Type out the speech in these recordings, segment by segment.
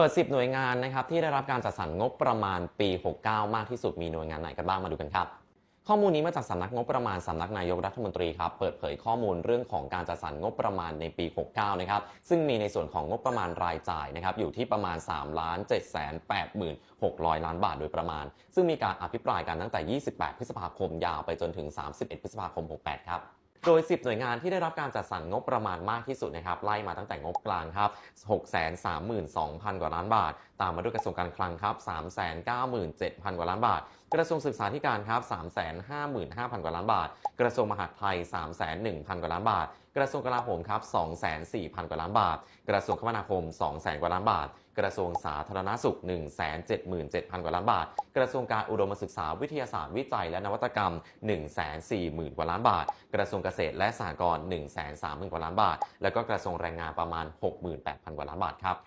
เปิด 10 หน่วยงานนะครับที่ได้รับการจัดสรรงบประมาณปี 69 มากที่สุดมีหน่วยงานไหนกันบ้างมาดูกันครับ ข้อมูลนี้มาจากสำนักงบประมาณสำนักนายกรัฐมนตรีครับเปิดเผยข้อมูลเรื่องของการจัดสรรงบประมาณในปี 69 นะครับซึ่งมีในส่วนของงบประมาณรายจ่ายนะครับอยู่ที่ประมาณ3ล้าน7 8 600 ล้านบาทโดยประมาณ ซึ่งมีการอภิปรายกันตั้งแต่ 28 พฤษภาคมยาวไปจนถึง 31 พฤษภาคม 68 ครับ โดย 10 หน่วยงานที่ได้รับการจัดสรรงบประมาณมากที่สุดนะครับไล่มาตั้งแต่งบกลางครับ632,000 กว่าล้านบาท ตามมาด้วยกระทรวงการคลังครับ397,000 กว่าล้านบาท กระทรวงศึกษาธิการครับ355,000 กว่าล้านบาท กระทรวงมหาดไทย 301,000 กว่าล้านบาท กระทรวงกลาโหมครับ204,000 กว่าล้านบาท กระทรวงคมนาคม 200,000 กว่าล้านบาท กระทรวงสาธารณสุข 177,000 กว่าล้านบาท กระทรวงการอุดมศึกษาวิทยาศาสตร์วิจัยและนวัตกรรม 140,000 กว่าล้านบาท กระทรวงเกษตรและสหกรณ์130,000 กว่าล้านบาท แล้วก็กระทรวงแรงงานประมาณ 68,000 กว่าล้านบาทครับ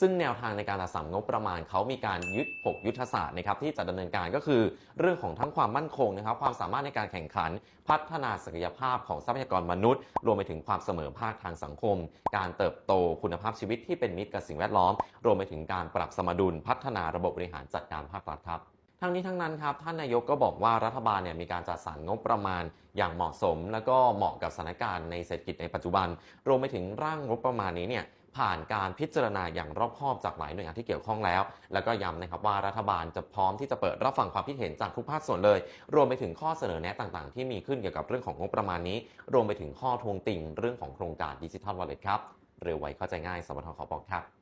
ซึ่งแนวทางในการจัดสรรงบประมาณเขามีการยึด 6 ยุทธศาสตร์นะครับที่จะดำเนินการก็คือ เรื่องของทั้งความมั่นคงนะครับ ความสามารถในการแข่งขัน พัฒนาศักยภาพของทรัพยากรมนุษย์ รวมไปถึงความเสมอภาคทางสังคม การเติบโตคุณภาพชีวิตที่เป็นมิตรกับสิ่งแวดล้อม รวมไปถึงการปรับสมดุลพัฒนาระบบบริหารจัดการภาครัฐครับ ทั้งนี้ทั้งนั้นครับท่านนายกก็บอกว่ารัฐบาลเนี่ยมีการจัดสรรงบประมาณอย่างเหมาะสม แล้วก็เหมาะกับสถานการณ์ในเศรษฐกิจในปัจจุบัน รวมไปถึงร่างงบประมาณนี้เนี่ยผ่านการพิจารณาอย่างรอบคอบจากหลายหน่วยงานที่เกี่ยวข้องแล้ว แล้วก็ย้ำนะครับว่ารัฐบาลจะพร้อมที่จะเปิดรับฟังความคิดเห็นจากทุกภาคส่วนเลย รวมไปถึงข้อเสนอแนะต่างๆ ที่มีขึ้นเกี่ยวกับเรื่องของงบประมาณนี้ รวมไปถึงข้อทวงติ่งเรื่องของโครงการดิจิทัลวอลเล็ตครับเร็วไวเข้าใจง่ายสมทขอบอกครับ